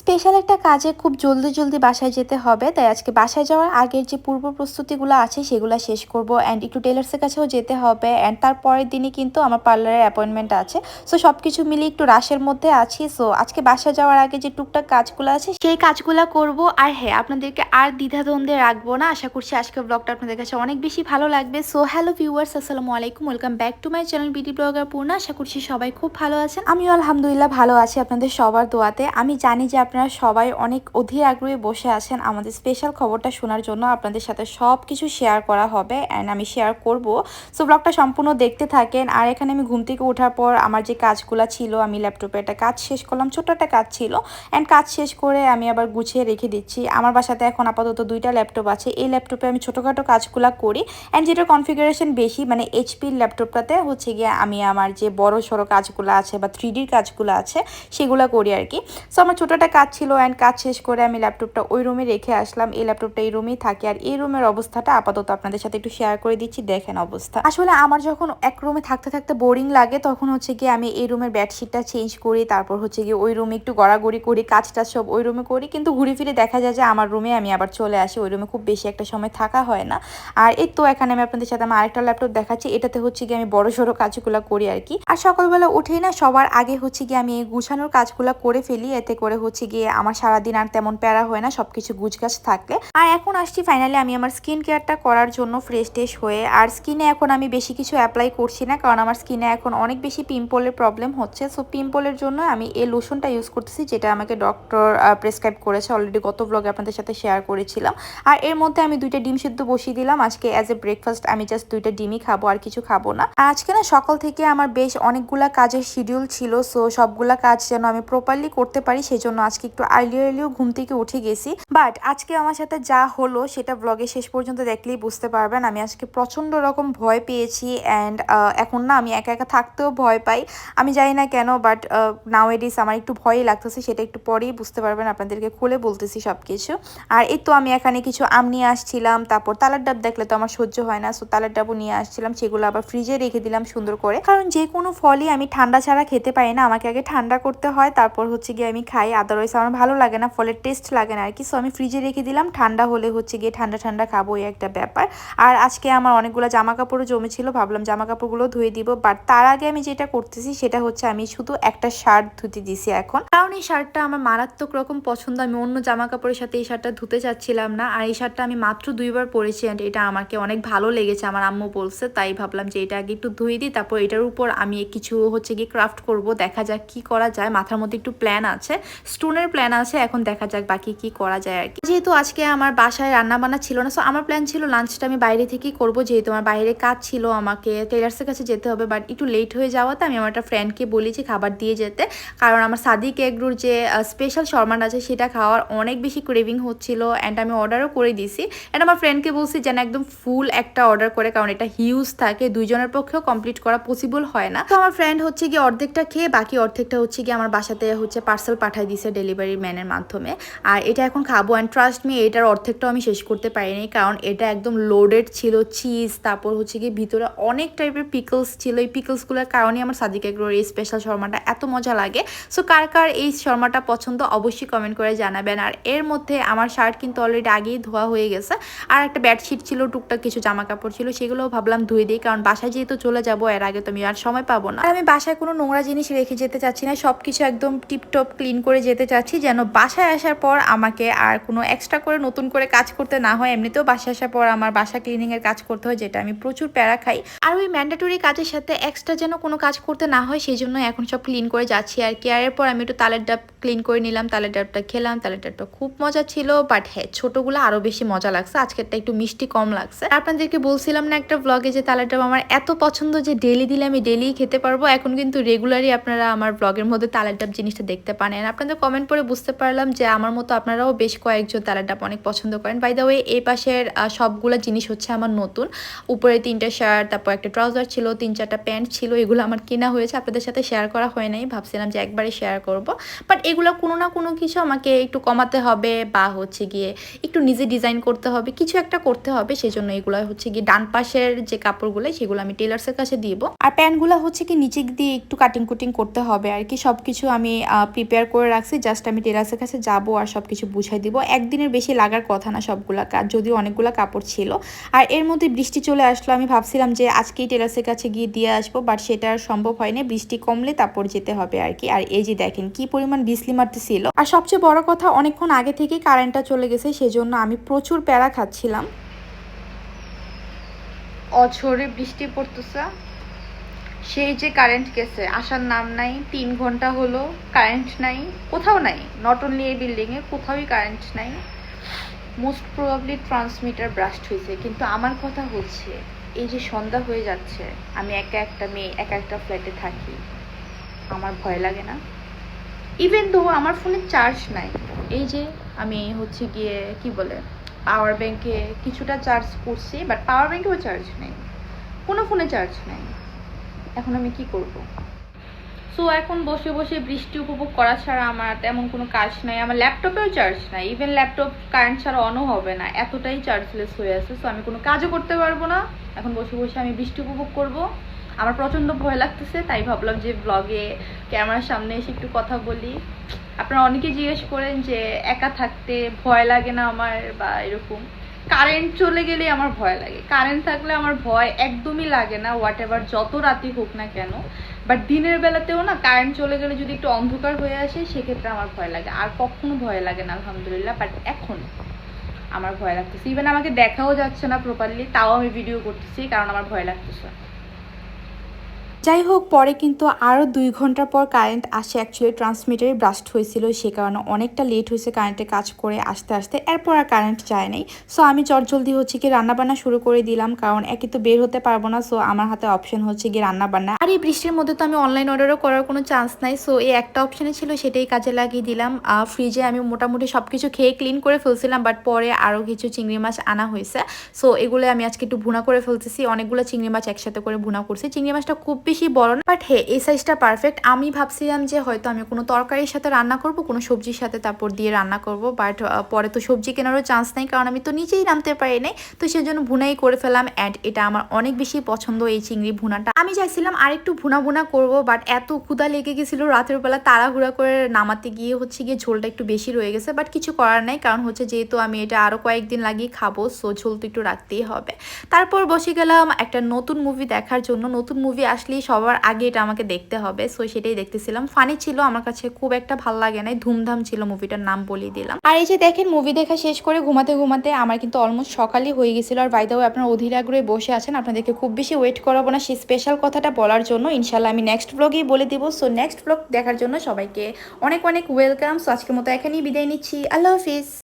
Special একটা কাজে খুব জলদি জলদি বাসায় যেতে হবে, তাই আজকে বাসায় যাওয়ার আগের যে পূর্ব প্রস্তুতিগুলো আছে সেগুলো শেষ করব। অ্যান্ড একটু টেলার্সের কাছেও যেতে হবে অ্যান্ড তারপরের দিনই কিন্তু আমার পার্লারের অ্যাপয়েন্টমেন্ট আছে। সো সব কিছু মিলিয়ে একটু রাশের মধ্যে আছি। সো আজকে বাসায় যাওয়ার আগে যে টুকটাক কাজগুলো আছে সেই কাজগুলো করব। আর হ্যাঁ আপনাদেরকে আর দ্বিধাদ্বন্দ্বে রাখব না। আশা করছি আজকের ব্লগটা আপনাদের কাছে অনেক বেশি ভালো লাগবে। সো হ্যালো ভিউয়ার্স আসসালামু আলাইকুম। Welcome back to my channel BD blogger Purna আশা করছি সবাই খুব ভালো আছেন। আমিও আলহামদুলিল্লাহ ভালো আছি আপনাদের সবার দোয়াতে। আমি জানি যে আপনারা সবাই অনেক অধীর আগ্রহে বসে আছেন আমাদের স্পেশাল খবরটা শোনার জন্য। আপনাদের সাথে সব কিছু শেয়ার করা হবে অ্যান্ড আমি শেয়ার করব। সো ব্লগটা সম্পূর্ণ দেখতে থাকেন। আর এখানে আমি ঘুম থেকে ওঠার পর আমার যে কাজগুলো ছিল, আমি ল্যাপটপে একটা কাজ শেষ করলাম, ছোট্ট একটা কাজ ছিল। অ্যান্ড কাজ শেষ করে আমি আবার গুছিয়ে রেখে দিচ্ছি। আমার বাসাতে এখন আপাতত দুইটা ল্যাপটপ আছে। এই ল্যাপটপে আমি ছোটোখাটো কাজগুলো করি। অ্যান্ড যেটা কনফিগারেশন বেশি মানে এইচপির ল্যাপটপটাতে হচ্ছে গিয়ে আমি আমার যে বড় সড়ো কাজগুলো আছে বা থ্রি কাজগুলো আছে, সেগুলো করি আর কি। সো আমার ছোটো একটা কাজ ছিল অ্যান্ড কাজ শেষ করে আমি ল্যাপটপটা ওই রুমে রেখে আসলাম। এই ল্যাপটপটা এই রুমেই থাকে আর এই রুমের অবস্থাটা আপাতত আপনাদের সাথে একটু শেয়ার করে দিচ্ছি, দেখেন অবস্থা। আসলে আমার যখন এক রুমে থাকতে থাকতে বোরিং লাগে, তখন হচ্ছে গিয়ে আমি এই রুমের বেডশিটটা চেঞ্জ করি, তারপর হচ্ছে গিয়ে ওই রুমে একটু গড়াগড়ি করি কাজ টাজ সব ওই রুমে করি। কিন্তু ঘুরে ফিরে দেখা যায় যে আমার রুমে আমি আবার চলে আসি, ওই রুমে খুব বেশি একটা সময় থাকা হয় না। আর এই তো এখানে আমি আপনাদের সাথে আমার আরেকটা ল্যাপটপ দেখাচ্ছি, এটাতে হচ্ছে গিয়ে আমি বড় সড়ো কাজগুলো করি আর কি। আর সকালবেলা উঠেই না সবার আগে হচ্ছে গিয়ে আমি এই গুছানোর কাজগুলো করে ফেলি, এতে করে হচ্ছে গিয়ে আমার সারাদিন আর তেমন প্যারা হয় না সব সবকিছু গুছগাছ থাকলে। আর এখন আসছি ফাইনালি আমি আমার স্কিন কেয়ারটা করার জন্য ফ্রেশ ট্রেশ হয়ে। আর স্কিনে এখন আমি বেশি কিছু অ্যাপ্লাই করছি না, কারণ আমার স্কিনে এখন অনেক বেশি পিম্পলের প্রবলেম হচ্ছে। সো পিম্পলের জন্য আমি এই লোশনটা ইউজ করতেছি, যেটা আমাকে ডক্টর প্রেসক্রাইব করেছে অলরেডি গত ব্লগে আপনাদের সাথে শেয়ার করেছিলাম। আর এর মধ্যে আমি দুইটা ডিম সিদ্ধ বসিয়ে দিলাম। আজকে অ্যাজ এ ব্রেকফাস্ট আমি জাস্ট দুইটা ডিমই খাব, আর কিছু খাব না। আজকে না সকাল থেকে আমার বেশ অনেকগুলা কাজের শিডিউল ছিল। সো সবগুলা কাজ যেন আমি প্রপারলি করতে পারি, সেজন্য আজকে একটু আর্লি আর্লিও ঘুম থেকে উঠে গেছি। বাট আজকে আমার সাথে যা হলো সেটা ব্লগে শেষ পর্যন্ত দেখলেই বুঝতে পারবেন। আমি আজকে প্রচণ্ড রকম ভয় পেয়েছি অ্যান্ড এখন না আমি একা একা থাকতেও ভয় পাই। আমি জানি না কেন বাট নাও এডিস আমার একটু ভয়ই লাগতেছে, সেটা একটু পরেই বুঝতে পারবেন, আপনাদেরকে খুলে বলতেছি সব কিছু আর এই তো আমি এখানে কিছু আম নিয়ে আসছিলাম, তারপর তালার ডাব দেখলে তো আমার সহ্য হয় না সো তালার ডাবও নিয়ে আসছিলাম, সেগুলো আবার ফ্রিজে রেখে দিলাম সুন্দর করে। কারণ যে কোনো ফলই আমি ঠান্ডা ছাড়া খেতে পারি না, আমাকে আগে ঠান্ডা করতে হয়, তারপর হচ্ছে গিয়ে আমি খাই আদারওয়াইজ আমার ভালো লাগে না, ফলের টেস্ট লাগে না আর কি। সো আমি ফ্রিজে রেখে দিলাম, ঠান্ডা হলে হচ্ছে গিয়ে ঠান্ডা ঠান্ডা খাব, এই একটা ব্যাপার। আর আজকে আমার অনেকগুলো জামা কাপড়ও জমেছিল, ভাবলাম জামা কাপড়গুলো ধুয়ে দিব। বাট তার আগে আমি যেটা করতেছি, সেটা হচ্ছে আমি শুধু একটা শার্ট ধুতে দিছি এখন। কারণ এই শার্টটা আমার মারাত্মক রকম পছন্দ, আমি অন্য জামা কাপড়ের সাথে এই শার্টটা ধুতে চাচ্ছিলাম না। আর এই শার্টটা আমি মাত্র দুইবার পরেছি অ্যান্ড এটা আমাকে অনেক ভালো লেগেছে, আমার আম্মু বলছে। তাই ভাবলাম যে এটা আগে একটু ধুয়ে দিই, তারপর এটার উপর আমি কিছু হচ্ছে গিয়ে ক্রাফট করব, দেখা যাক কি করা যায়। মাথার মধ্যে একটু প্ল্যান আছে। স্টোনের প্ল্যান আছে, এখন দেখা যাক বাকি কি করা যায় আর কি। যেহেতু আজকে আমার বাসায় রান্না বান্না ছিল না সো আমার প্ল্যান ছিল লাঞ্চটা আমি বাইরে থেকেই করব। যেহেতু আমার বাইরে কাজ ছিল, আমাকে টেলার্সের কাছে যেতে হবে বাট একটু লেট হয়ে যাওয়াতে আমি আমার একটা ফ্রেন্ডকে বলি যে খাবার দিয়ে যেতে। কারণ আমার সাদিক এগরুর যে স্পেশাল শর্মাটা আছে, সেটা খাওয়ার অনেক বেশি ক্রেভিং হচ্ছিল অ্যান্ড আমি অর্ডারও করে দিছি। অ্যান্ড আমার ফ্রেন্ডকে বলছি যেন একদম ফুল একটা অর্ডার করে, কারণ এটা হিউজ থাকে, দুইজনের পক্ষেও কমপ্লিট করা পসিবল হয় না। তো আমার ফ্রেন্ড হচ্ছে গিয়ে অর্ধেকটা খেয়ে, বাকি অর্ধেকটা হচ্ছে গিয়ে আমার বাসাতে হচ্ছে পার্সেল পাঠাই দিছে ডেলিভারি ম্যানের মাধ্যমে। আর এটা এখন খাব অ্যান্ড ট্রাস্ট মি এটার অর্ধেকটাও আমি শেষ করতে পারিনি, কারণ এটা একদম লোডেড ছিল চিজ তারপর হচ্ছে গিয়ে ভিতরে অনেক টাইপের পিকলস ছিল। এই পিকলসগুলোর কারণে আমার সাদিক এগরোর এই স্পেশাল শর্মাটা এত মজা লাগে। সো কার কার এই শর্মাটা পছন্দ অবশ্যই কমেন্ট করে জানাবেন। আর এর মধ্যে আমার শার্ট কিন্তু অলরেডি আগেই ধোয়া হয়ে গেছে। আর একটা বেডশিট ছিল, টুকটাক কিছু জামা কাপড় ছিল, সেগুলোও ভাবলাম ধুয়ে দিই, কারণ বাসায় যেহেতু চলে যাব, এর আগে তো আমি আর সময় পাবো না। আমি বাসায় কোনো নোংরা জিনিস রেখে যেতে চাচ্ছি না সব কিছু একদম টিপটপ ক্লিন করে যেতে চাচ্ছি যেন বাসায় আসার পর আমাকে আর কোনো এক্সট্রা করে নতুন করে কাজ করতে না হয়। এমনিতেও বাসায় আসার পর আমার বাসা ক্লিনিং এর কাজ করতে হয়, যেটা আমি প্রচুর প্যারা খাই। আর ওই ম্যান্ডেটরি কাজের সাথে এক্সট্রা যেন কোনো কাজ করতে না হয়, সেই জন্য এখন সব ক্লিন করে যাচ্ছি আর কি। পর আমি একটু তালের ডাব ক্লিন করে নিলাম, তালের ডাবটা খেলাম। তালের ডাবটা খুব মজা ছিল বাট হ্যাঁ ছোটোগুলো আরও বেশি মজা লাগছে। আজকেরটা একটু মিষ্টি কম লাগছে। আপনাদেরকে বলছিলাম না একটা ব্লগে যে তালের ডাব আমার এত পছন্দ যে ডেলি দিলে আমি ডেলি খেতে পারব। এখন কিন্তু রেগুলারই আপনারা আমার ব্লগের মধ্যে তালের ডাব জিনিসটা দেখতে পান। আপনাদের কমেন্ট করে বুঝতে পারলাম যে আমার মতো আপনারাও বেশ কয়েকজন তালের ডাব অনেক পছন্দ করেন। বাই দ্য ওয়ে এই পাশের সবগুলো জিনিস হচ্ছে আমার নতুন। উপরে তিনটা শার্ট তারপর একটা ট্রাউজার ছিল, তিন চারটা প্যান্ট ছিল, এগুলো আমার কেনা হয়েছে, আপনাদের সাথে শেয়ার করা হয় নাই, ভাবছিলাম যে একবারে শেয়ার করব। বাট এগুলো কোনো না কোনো কিছু আমাকে একটু কমাতে হবে বা হচ্ছে গিয়ে একটু নিজে ডিজাইন করতে হবে, কিছু একটা করতে হবে, সেজন্য এগুলো হচ্ছে গিয়ে ডান পাশের যে কাপড়গুলো সেগুলো আমি টেলার্সের কাছে দিব। আর প্যান্টগুলো হচ্ছে কি নিচে দিয়ে একটু কাটিং কুটিং করতে হবে, আর কি সব কিছু আমি প্রিপেয়ার করে রাখছি জাস্ট আমি টেলার্সের কাছে যাব আর সব কিছু বুঝাই দিব। একদিনের বেশি লাগার কথা না সবগুলা কাজ যদিও অনেকগুলো কাপড় ছিল। আর এর মধ্যে বৃষ্টি চলে আসলো, আমি ভাবছিলাম যে আজকেই টেলার্সের কাছে গিয়ে দিয়ে আসব বাট সেটা আর সম্ভব হয়নি। বৃষ্টি কমলে তারপর যেতে হবে আর কি। আর এই যে দেখেন, কি পরিমাণ বিজলি মারতেছিল আর সবচেয়ে বড় কথা, অনেকক্ষণ আগে থেকেই কারেন্টটা চলে গেছে, সেজন্য আমি প্রচুর প্যারা খাচ্ছিলাম। অছরে বৃষ্টি পড়তেছে। সেই যে কারেন্ট গেছে, আসার নাম নাই, তিন ঘণ্টা হলো কারেন্ট নাই, কোথাও নাই নট অনলি এই বিল্ডিংয়ে কোথাওই কারেন্ট নাই। মোস্ট প্রবাবলি ট্রান্সমিটার ব্রাস্ট হয়েছে, কিন্তু আমার কথা হচ্ছে, এই যে সন্ধ্যা হয়ে যাচ্ছে, আমি একা একটা মেয়ে, একা একটা ফ্ল্যাটে থাকি, আমার ভয় লাগে না। ইভেন দো আমার ফোনে চার্জ নাই, এই যে আমি হচ্ছে গিয়ে, কি বলে পাওয়ার ব্যাংকে কিছুটা চার্জ করছি বাট পাওয়ার ব্যাংকেও চার্জ নেই, কোনো ফোনে চার্জ নেই। এখন আমি কি করব? সো এখন বসে বসে বৃষ্টি উপভোগ করা ছাড়া আমার তেমন কোনো কাজ নাই। আমার ল্যাপটপেও চার্জ নাই। ইভেন ল্যাপটপ কারেন্ট ছাড়া অনও হবে না। এতটাই চার্জলেস হয়ে আছে। সো আমি কোনো কাজও করতে পারব না। এখন বসে বসে আমি বৃষ্টি উপভোগ করব। আমার প্রচণ্ড ভয় লাগতেছে, তাই ভাবলাম যে ব্লগে ক্যামেরার সামনে এসে একটু কথা বলি। আপনারা অনেকে জিজ্ঞেস করেন যে, একা থাকতে ভয় লাগে না আমার বা এরকম? কারেন্ট চলে গেলে আমার ভয় লাগে। কারেন্ট থাকলে আমার ভয় একদমই লাগে না হোয়াট এভার যত রাতি হোক না কেন। বাট দিনের বেলাতেও না কারেন্ট চলে গেলে যদি একটু অন্ধকার হয়ে আসে, সেক্ষেত্রে আমার ভয় লাগে। আর কখনো ভয় লাগে না, আলহামদুলিল্লাহ বাট এখন আমার ভয় লাগতেছে। ইভেন আমাকে দেখাও যাচ্ছে না প্রপারলি তাও আমি ভিডিও করতেছি, কারণ আমার ভয় লাগতেছে। যাই হোক পরে কিন্তু আরও দুই ঘণ্টা পর কারেন্ট আসে। অ্যাকচুয়ালি ট্রান্সমিটারে ব্রাস্ট হয়েছিল, সে কারণে অনেকটা লেট হয়েছে কারেন্টে কাজ করে আসতে আসতে। এরপর আর কারেন্ট যায় নাই। সো আমি জলদি হচ্ছে কি রান্নাবান্না শুরু করে দিলাম, কারণ একই তো বের হতে পারব না। সো আমার হাতে অপশন হচ্ছে গিয়ে রান্নাবান্না। আর এই বৃষ্টির মধ্যে তো আমি অনলাইন অর্ডারও করার কোনো চান্স নাই। সো এই একটা অপশনে ছিল, সেটাই কাজে লাগিয়ে দিলাম। ফ্রিজে আমি মোটামুটি সব কিছু খেয়ে ক্লিন করে ফেলছিলাম বাট পরে আরও কিছু চিংড়ি মাছ আনা হয়েছে। সো এগুলো আমি আজকে একটু ভুনা করে ফেলতেছি। অনেকগুলো চিংড়ি মাছ একসাথে করে ভুনা করছি। চিংড়ি মাছটা খুব বেশি বড় না। বাট হ্যাঁ এই সাইজটা পারফেক্ট আমি ভাবছিলাম যে হয়তো আমি কোনো তরকারির সাথে রান্না করব, কোনো সবজির সাথে তারপর দিয়ে রান্না করব। বাট পরে তো সবজি কেনারও চান্স নেই, কারণ আমি তো নিজেই নামতে পারি নাই। তো সেজন্য ভুনাই করে ফেলাম অ্যান্ড এটা আমার অনেক বেশি পছন্দ এই চিংড়ি ভুনাটা। আমি চাইছিলাম আরেকটু ভুনা ভুনা করব বাট এত ক্ষুদা লেগে গেছিল রাতের বেলা। তাড়াহুড়া করে নামাতে গিয়ে হচ্ছে গিয়ে ঝোলটা একটু বেশি রয়ে গেছে। বাট কিছু করার নাই, কারণ হচ্ছে যেহেতু আমি এটা আরও কয়েকদিন লাগিয়ে খাব সো ঝোল তো একটু রাখতেই হবে। তারপর বসে গেলাম একটা নতুন মুভি দেখার জন্য। নতুন মুভি আসলেই সবার আগে এটা আমাকে দেখতে হবে সো সেটাই দেখতেছিলাম। ফানি ছিল, আমার কাছে খুব একটা ভালো লাগে নাই, ধুমধাম ছিল মুভিটার নাম বলিয়ে দিলাম। আর এই যে দেখেন, মুভি দেখা শেষ করে ঘুমাতে ঘুমাতে আমার কিন্তু অলমোস্ট সকালই হয়ে গেছিল। আর বাইদাও আপনার অধীর আগ্রহে বসে আছেন, আপনাদেরকে খুব বেশি ওয়েট করাবো না। সেই স্পেশাল কথাটা বলার জন্য ইনশাল্লাহ আমি নেক্সট ব্লগেই বলে দিব। সো নেক্সট ব্লগ দেখার জন্য সবাইকে অনেক অনেক ওয়েলকাম সো আজকের মতো এখানেই বিদায় নিচ্ছি। আল্লাহ হাফিজ।